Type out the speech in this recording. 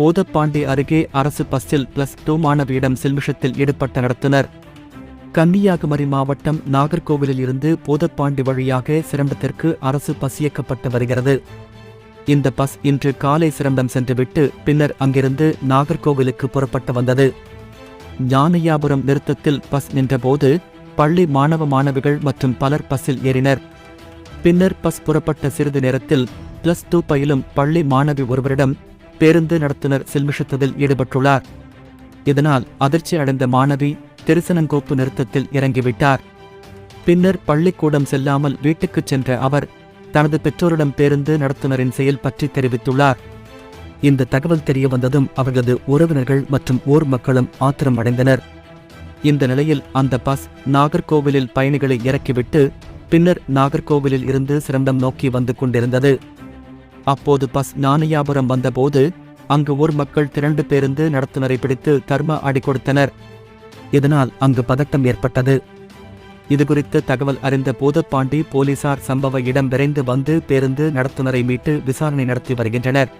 போதப்பாண்டி அருகே அரசு பஸ்ஸில் பிளஸ் டூ மாணவியிடம் சில்மிஷத்தில் ஈடுபட்ட நடத்துனர். கன்னியாகுமரி மாவட்டம் நாகர்கோவிலில் இருந்து போதப்பாண்டி வழியாக சிரம்பத்திற்கு அரசு பஸ் இயக்கப்பட்டு வருகிறது. இந்த பஸ் இன்று காலை சிரம்பம் சென்றுவிட்டு பின்னர் அங்கிருந்து நாகர்கோவிலுக்கு புறப்பட்டு வந்தது. ஞானையாபுரம் நிறுத்தத்தில் பஸ் நின்றபோது பள்ளி மாணவ மாணவிகள் மற்றும் பலர் பஸ்ஸில் ஏறினர். பின்னர் பஸ் புறப்பட்ட சிறிது நேரத்தில் பிளஸ் டூ பயிலும் பள்ளி மாணவி ஒருவரிடம் பேருந்து நடத்துனர் சில்மிஷத்ததில் ஈடுபட்டுள்ளார். இதனால் அதிர்ச்சி அடைந்த மாணவி திருசனங்கோப்பு நிறுத்தத்தில் இறங்கிவிட்டார். பின்னர் பள்ளிக்கூடம் செல்லாமல் வீட்டுக்குச் சென்ற அவர் தனது பெற்றோரிடம் பேருந்து நடத்துனரின் செயல் பற்றி தெரிவித்துள்ளார். இந்த தகவல் தெரிய வந்ததும் அவர்களது உறவினர்கள் மற்றும் ஊர் மக்களும் ஆத்திரம் அடைந்தனர். இந்த நிலையில் அந்த பஸ் நாகர்கோவிலில் பயணிகளை இறக்கிவிட்டு பின்னர் நாகர்கோவிலில் இருந்து சிரண்டம் நோக்கி வந்து கொண்டிருந்தது. அப்போது பஸ் ஞானயாபுரம் வந்தபோது அங்கு ஊர் மக்கள் திரண்டு பேருந்து நடத்துனரை பிடித்து தர்ம அடி கொடுத்தனர். இதனால் அங்கு பதட்டம் ஏற்பட்டது. இதுகுறித்து தகவல் அறிந்த பூதப்பாண்டி போலீசார் சம்பவ இடம் விரைந்து வந்து பேருந்து நடத்துனரை மீட்டு விசாரணை நடத்தி வருகின்றனர்.